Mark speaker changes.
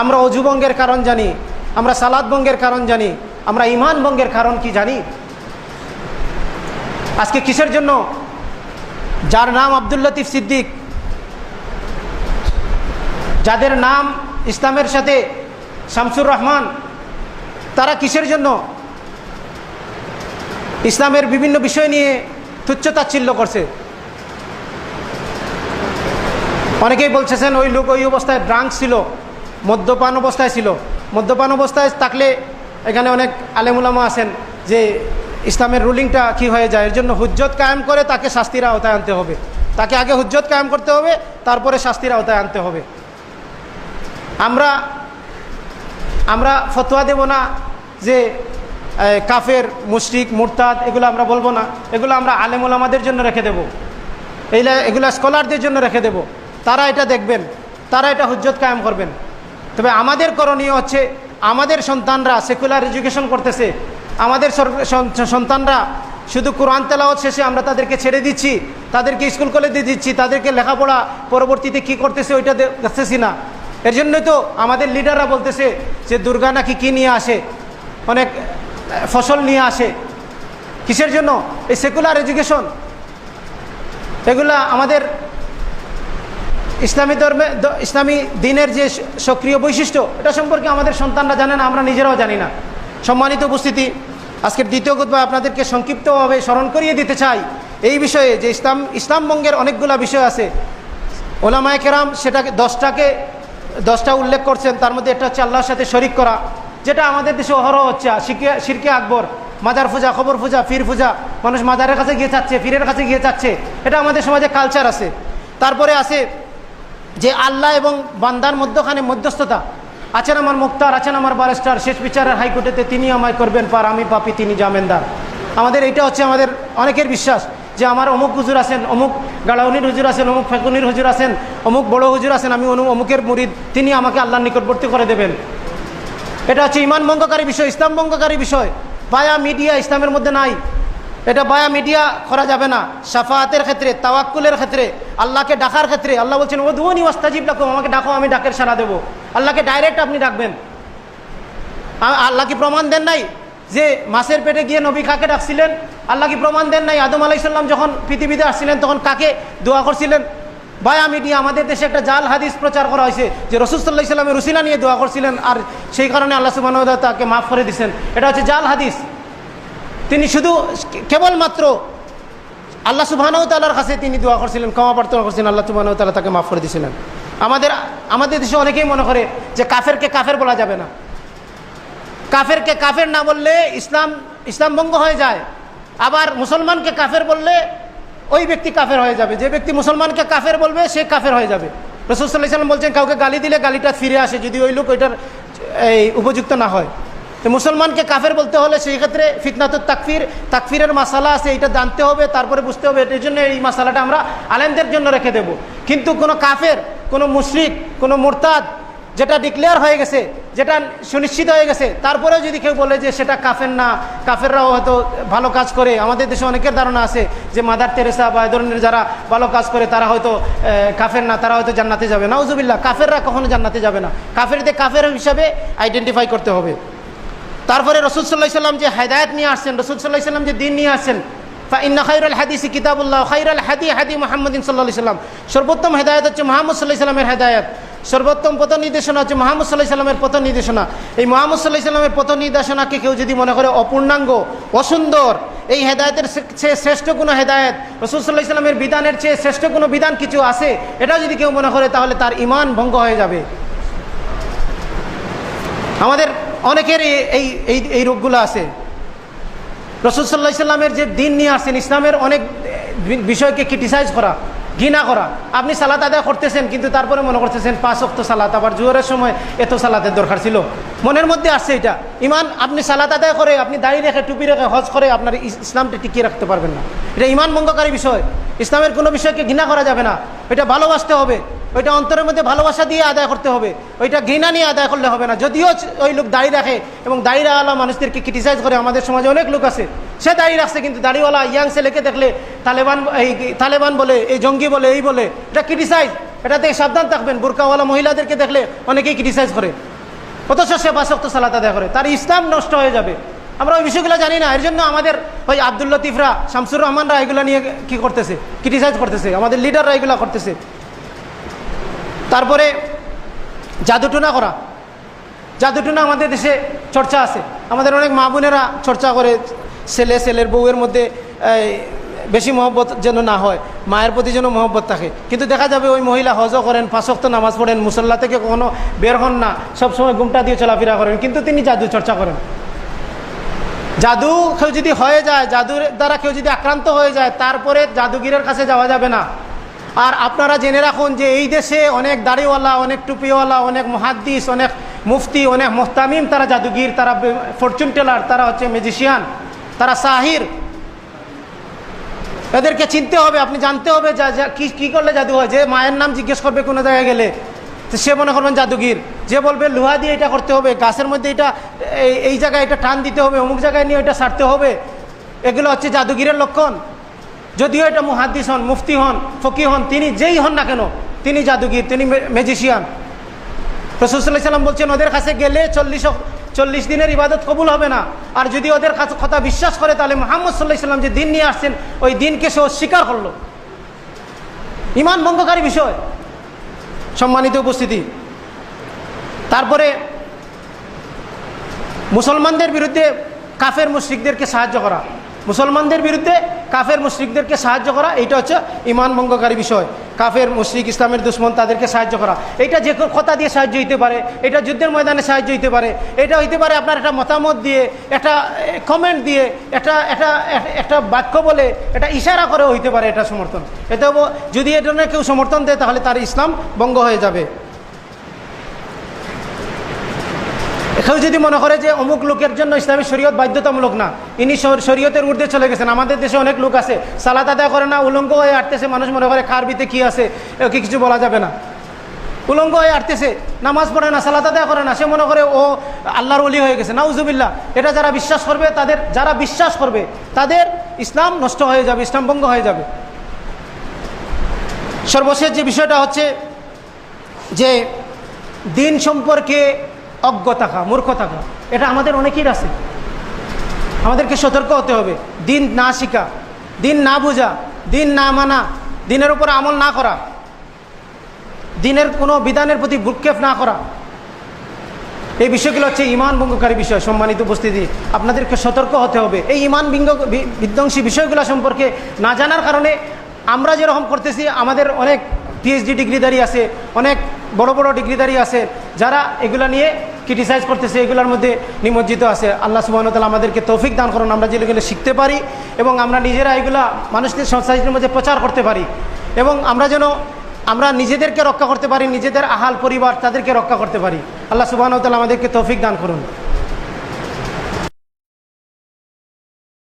Speaker 1: আমরা অজু ভঙ্গের কারণ জানি, আমরা সালাদ ভঙ্গের কারণ জানি, আমরা ইমান ভঙ্গের কারণ কি জানি? আজকে কিসের জন্য? যার নাম আব্দুল লতিফ সিদ্দিক, যাদের নাম ইসলামের সাথে শামসুর রহমান, তারা কিসের জন্য? ইসলামের বিভিন্ন বিষয় নিয়ে তুচ্ছতাচ্ছিল্য করছে। অনেকেই বলছেন ওই লোক ওই অবস্থায় ড্রাঙ্ক ছিল। মদ্যপান অবস্থায় ছিল। মদ্যপান অবস্থায় থাকলে এখানে অনেক আলেমুলামা আছেন যে ইসলামের রুলিংটা কি হয়ে যায়, এর জন্য হুজ্জত কায়েম করে তাকে শাস্তির আওতায় আনতে হবে। তাকে আগে হুজ্জত কায়েম করতে হবে, তারপরে শাস্তির আওতায় আনতে হবে। আমরা আমরা ফতোয়া দেব না যে কাফের, মুশরিক, মুরতাদ, এগুলো আমরা বলব না। এগুলো আমরা আলেমুল আমাদের জন্য রেখে দেব। এইগুলা স্কলারদের জন্য রেখে দেব। তারা এটা দেখবেন, তারা এটা হুজ্জত কায়েম করবেন। তবে আমাদের করণীয় হচ্ছে, আমাদের সন্তানরা সেকুলার এডুকেশন করতেছে। আমাদের সন্তানরা শুধু কোরআন তেলাওয়াত শেষে আমরা তাদেরকে ছেড়ে দিচ্ছি, তাদেরকে স্কুল কলেজে দিচ্ছি, তাদেরকে লেখাপড়া পরবর্তীতে কি করতেছে ওইটা দেখতেছি না। এর জন্যই তো আমাদের লিডাররা বলতেছে যে, দুর্গা নাকি কী নিয়ে আসে? অনেক, ফসল নিয়ে আসে। কিসের জন্য? এই সেকুলার এডুকেশন এগুলা আমাদের ইসলামী ধর্মে ইসলামী দিনের যে সক্রিয় বৈশিষ্ট্য, এটা সম্পর্কে আমাদের সন্তানরা জানে না, আমরা নিজেরাও জানি না। সম্মানিত উপস্থিতি, আজকের দ্বিতীয় গুতবা আপনাদেরকে সংক্ষিপ্তভাবে স্মরণ করিয়ে দিতে চাই। এই বিষয়ে যে ইসলাম ইসলাম বঙ্গের অনেকগুলা বিষয় আছে। ওলামায় কেরাম সেটাকে, দশটাকে, দশটা উল্লেখ করছেন, তার মধ্যে একটা হচ্ছে আল্লাহর সাথে শরিক করা, যেটা আমাদের দেশে অহরহ হচ্ছে, শিরকে শিরকে আকবর, মাজার পূজা খবর পূজা ফির পূজা মানুষ মাজারের কাছে গিয়ে চাচ্ছে, ফিরের কাছে গিয়ে চাচ্ছে, এটা আমাদের সমাজে কালচার আছে। তারপরে আছে যে আল্লাহ এবং বান্দার মধ্যখানে মধ্যস্থতা। আছেন আমার মুক্তার আছেন আমার বারেস্টার শেষ বিচারের হাইকোর্টেতে তিনি আমায় করবেন পার, আমি পাপি, তিনি জামেনদার। আমাদের এইটা হচ্ছে আমাদের অনেকের বিশ্বাস যে আমার অমুক হুজুর আছেন, অমুক গাড়াউনির হুজুর আছেন, অমুক ফেকুনির হুজুর আছেন, অমুক বড় হুজুর আছেন, আমি অনু অমুকের মুরিদ, তিনি আমাকে আল্লাহর নিকটবর্তী করে দেবেন। এটা হচ্ছে ইমান ভঙ্গকারী বিষয় ইসলাম ভঙ্গকারী বিষয়। বায়া মিডিয়া ইসলামের মধ্যে নাই। এটা বায়া মিডিয়া করা যাবে না। সাফাতের ক্ষেত্রে, তাওয়াক্কুলের ক্ষেত্রে, আল্লাহকে ডাকার ক্ষেত্রে, আল্লাহ বলছেন ও ধুনি ওয়াস্তাজিব ডাকো আমাকে ডাকো, আমি ডাকের সারা দেবো। আল্লাহকে ডাইরেক্ট আপনি ডাকবেন। আল্লাহ কি প্রমাণ দেন নাই যে মাছের পেটে গিয়ে নবী কাকে ডাকছিলেন? আল্লাহ কি প্রমাণ দেন নাই? আদম আলাইসাল্লাম যখন পৃথিবীতে আসছিলেন, তখন কাকে দোয়া করছিলেন? বায়া মিডিয়া, আমাদের দেশে একটা জাল হাদিস প্রচার করা হয়েছে যে রসুল্লাহ ইসলামের রুসিলা নিয়ে দোয়া করছিলেন আর সেই কারণে আল্লাহ সুবাহ তাকে মাফ করে দিয়েছেন এটা হচ্ছে জাল হাদিস। তিনি শুধু কেবলমাত্র আল্লাহ সুবাহানও তালার কাছে তিনি দোয়া করছিলেন, ক্ষমা প্রার্থনা করছিলেন, আল্লাহ সুবাহানও তালা তাকে মাফ করে দিয়েছিলেন। আমাদের আমাদের দেশে অনেকেই মনে করে যে কাফেরকে কাফের বলা যাবে না। কাফেরকে কাফের না বললে ইসলাম ইসলাম ভঙ্গ হয়ে যায়। আবার মুসলমানকে কাফের বললে ওই ব্যক্তি কাফের হয়ে যাবে। যে ব্যক্তি মুসলমানকে কাফের বলবে, সে কাফের হয়ে যাবে। রসুল্লাহ ইসলাম বলছেন, কাউকে গালি দিলে গালিটা ফিরে আসে, যদি ওই লোক ওইটার, এই, উপযুক্ত না হয়। তো মুসলমানকে কাফের বলতে হলে সেই ক্ষেত্রে ফিতনাত তাকফির, তাকফিরের মাসালা আছে, এটা জানতে হবে, তারপরে বুঝতে হবে এই জন্য এই মশালাটা আমরা আলেমদের জন্য রেখে দেব। কিন্তু কোনো কাফের, কোনো মুশরিক, কোনো মুরতাদ যেটা ডিক্লেয়ার হয়ে গেছে, যেটা সুনিশ্চিত হয়ে গেছে, তারপরেও যদি কেউ বলে যে সেটা কাফের না, কাফেররাও হয়তো ভালো কাজ করে, আমাদের দেশে অনেকের ধারণা আছে যে মাদার তেরেসা বা এ ধরনের যারা ভালো কাজ করে, তারা হয়তো কাফের না, তারা হয়তো জান্নাতে যাবে। না উজুবিল্লা কাফেররা কখনো জান্নাতে যাবে না। কাফেরদের কাফের হিসাবে আইডেন্টিফাই করতে হবে। তারপরে রসুল সাল্লাহ সাল্লাম যে হেদায়ত নিয়ে আসছেন, রসুল সাল্লাহ সাল্লাম যে দিন নিয়ে আসছেন ইন্না খাইরুল হাদিস কিতাবুল্লাহ খাইরুল হাদি হাদি মোহাম্মদিন সাল্লাহ সাল্লাম। সর্বোত্তম হেদায়ত হচ্ছে মোহাম্মদ সাল্লাহ সাল্লামের হেদায়ত। সর্বোত্তম পথ নির্দেশনা হচ্ছে মোহাম্মদ সাল্লাহ সাল্লামের পথ নির্দেশনা। এই মোহাম্মদ সাল্লাহ সাল্লামের পথ নির্দেশনাকে কেউ যদি মনে করে অপূর্ণাঙ্গ, অসুন্দর, এই হেদায়তের চেয়ে শ্রেষ্ঠ কোনো হেদায়ত, রসুল সাল্লাহ সাল্লামের বিধানের চেয়ে শ্রেষ্ঠ কোনো বিধান কিছু আছে? এটা যদি কেউ মনে করে, তাহলে তার ইমান ভঙ্গ হয়ে যাবে। আমাদের অনেকের এই- এই এই রোগগুলো আছে। রসুল সাল্লাহ যে দিন নিয়ে আসছেন, ইসলামের অনেক বিষয়কে ক্রিটিসাইজ করা, ঘৃণা করা। আপনি সালাত আদায় করতেছেন, কিন্তু তারপরে মনে করতেছেন, পাঁচ অক্ত সালাত, আবার জোহরের সময় এত সালাতের দরকার ছিল। মনের মধ্যে আসছে এটা। ইমান, আপনি সালাত আদায় করে, আপনি দাঁড়িয়ে রেখে, টুপি রেখে হজ করে, আপনার ইস- ইসলামটা টিকিয়ে রাখতে পারবেন না। এটা ইমান ভঙ্গকারী বিষয়। ইসলামের কোনো বিষয়কে ঘৃণা করা যাবে না। এটা ভালোবাসতে হবে। ওইটা অন্তরের মধ্যে ভালোবাসা দিয়ে আদায় করতে হবে। ওইটা ঘৃণা নিয়ে আদায় করলে হবে না। যদিও ওই লোক দাড়ি রাখে এবং দাড়ি রাখা মানুষদেরকে ক্রিটিসাইজ করে, আমাদের সমাজে অনেক লোক আছে, সে দাড়ি রাখছে কিন্তু দাড়িওয়ালা ইয়াং ছেলেকে দেখলে তালেবান, এই তালেবান বলে, এই জঙ্গি বলে, এই বলে, এটা ক্রিটিসাইজ এটা থেকে সাবধান থাকবেন। বুরকাওয়ালা মহিলাদেরকে দেখলে অনেকেই ক্রিটিসাইজ করে। অথচ সে বাসক্ত সালাত আদায় করে। তার ইসলাম নষ্ট হয়ে যাবে। আমরা ওই বিষয়গুলো জানি না। এর জন্য আমাদের ওই আব্দুল লতিফরা, শামসুর রহমানরা এগুলো নিয়ে কি করতেছে? ক্রিটিসাইজ করতেছে। আমাদের লিডাররা এগুলো করতেছে। তারপরে জাদুটুনা করা। জাদুটুনা আমাদের দেশে চর্চা আছে। আমাদের অনেক মা বোনেরা চর্চা করে ছেলে, ছেলের বউয়ের মধ্যে বেশি মহব্বত যেন না হয়, মায়ের প্রতি যেন মহব্বত থাকে। কিন্তু দেখা যাবে ওই মহিলা হজও করেন পাঁচক্ত নামাজ পড়েন, মুসল্লা থেকে কখনো বের হন না, সবসময় গুমটা দিয়ে চলাফেরা করেন, কিন্তু তিনি জাদু চর্চা করেন। জাদু কেউ যদি হয়ে যায়, জাদুর দ্বারা কেউ যদি আক্রান্ত হয়ে যায়, তারপরে জাদুগিরের কাছে যাওয়া যাবে না। আর আপনারা জেনে রাখুন যে এই দেশে অনেক দাড়িওয়ালা, অনেক টুপিওয়ালা, অনেক মহাদ্দিস, অনেক মুফতি, অনেক মোহতামিম, তারা জাদুগির, তারা ফরচুন টেলার তারা হচ্ছে ম্যাজিশিয়ান তারা সাহির। এদেরকে চিনতে হবে, আপনি জানতে হবে যা যা, কী কী করলে জাদু হয়। যে মায়ের নাম জিজ্ঞেস করবে কোনো জায়গায় গেলে, তো সে মনে করবেন জাদুগির। যে বলবে, লোহা দিয়ে এটা করতে হবে, গাছের মধ্যে এটা, এই এই জায়গায় এটা টান দিতে হবে, অমুক জায়গায় নিয়ে এটা সারতে হবে। এগুলো হচ্ছে জাদুগিরের লক্ষণ। যদিও এটা মুহাদ্দিস হন, মুফতি হন, ফকি হন, তিনি যেই হন না কেন, তিনি জাদুগির, তিনি ম্যাজিশিয়ান রসুল্লাহ বলছেন, ওদের কাছে গেলে চল্লিশ চল্লিশ দিনের ইবাদত কবুল হবে না। আর যদি ওদের কাছে কথা বিশ্বাস করে, তাহলে মোহাম্মদ সাল্লাহ সাল্লাম যে দিন নিয়ে আসছেন, ওই দিনকে সে অস্বীকার করল। ইমান ভঙ্গকারী বিষয়। সম্মানিত উপস্থিতি। তারপরে মুসলমানদের বিরুদ্ধে কাফের মুশ্রিকদেরকে সাহায্য করা। মুসলমানদের বিরুদ্ধে কাফের মুশ্রিকদেরকে সাহায্য করা এটা হচ্ছে ইমান ভঙ্গকারী বিষয়। কাফের মুশ্রিক ইসলামের দুশ্মন তাদেরকে সাহায্য করা। এটা যে কথা দিয়ে সাহায্য হইতে পারে, এটা যুদ্ধের ময়দানে সাহায্য হইতে পারে, এটা হইতে পারে আপনার একটা মতামত দিয়ে, একটা কমেন্ট দিয়ে, একটা একটা একটা বাক্য বলে এটা ইশারা করে হইতে পারে এটা সমর্থন। এতে যদি এটা কেউ সমর্থন দেয় তাহলে তার ইসলাম ভঙ্গ হয়ে যাবে। কেউ যদি মনে করে যে অমুক লোকের জন্য ইসলামী শরীয়ত বাধ্যতামূলক না, ইনি শর- শরীয়তের ঊর্ধ্বে চলে গেছেন। আমাদের দেশে অনেক লোক আছে, সালাত আদায় করে না, উলঙ্গ হয়ে আটতেছে মানুষ মনে করে ভিতরে কী আছে ওকে কিছু বলা যাবে না। উলঙ্গ হয়ে আটতেছে নামাজ পড়ে না, সালাত আদায় করে না, সে মনে করে, ও, আল্লাহর অলি হয়ে গেছে। নাউজুবিল্লাহ, এটা যারা বিশ্বাস করবে, তাদের, যারা বিশ্বাস করবে, তাদের ইসলাম নষ্ট হয়ে যাবে, ইসলাম ভঙ্গ হয়ে যাবে। সর্বশেষ যে বিষয়টা হচ্ছে যে, দিন সম্পর্কে অজ্ঞ থাকা মূর্খ থাকা এটা আমাদের অনেকের আছে। আমাদেরকে সতর্ক হতে হবে। দিন না শিখা, দিন না বোঝা, দিন না মানা, দিনের উপর আমল না করা, দিনের কোনো বিধানের প্রতি ভূক্ষেপ না করা। এই বিষয়গুলো হচ্ছে ইমান ভঙ্গকারী বিষয়, সম্মানিত উপস্থিতি। আপনাদেরকে সতর্ক হতে হবে। এই ইমান বিঙ্গ বিধ্বংসী বিষয়গুলো সম্পর্কে না জানার কারণে আমরা যেরকম করতেছি, আমাদের অনেক পিএইচডি ডিগ্রিধারী আছে, অনেক বড় বড় ডিগ্রিধারী আছে, যারা এগুলা নিয়ে ক্রিটিসাইজ করতেছে, এগুলোর মধ্যে নিমজ্জিত আছে। আল্লাহ সুবাহতাল আমাদেরকে তৌফিক দান করুন, আমরা যেগুলো শিখতে পারি এবং আমরা নিজেরা এগুলা মানুষদের সংস্থার মধ্যে প্রচার করতে পারি। এবং আমরা যেন, আমরা নিজেদেরকে রক্ষা করতে পারি, নিজেদের আহাল পরিবার তাদেরকে রক্ষা করতে পারি। আল্লাহ সুবাহতাল আমাদেরকে তৌফিক দান করুন।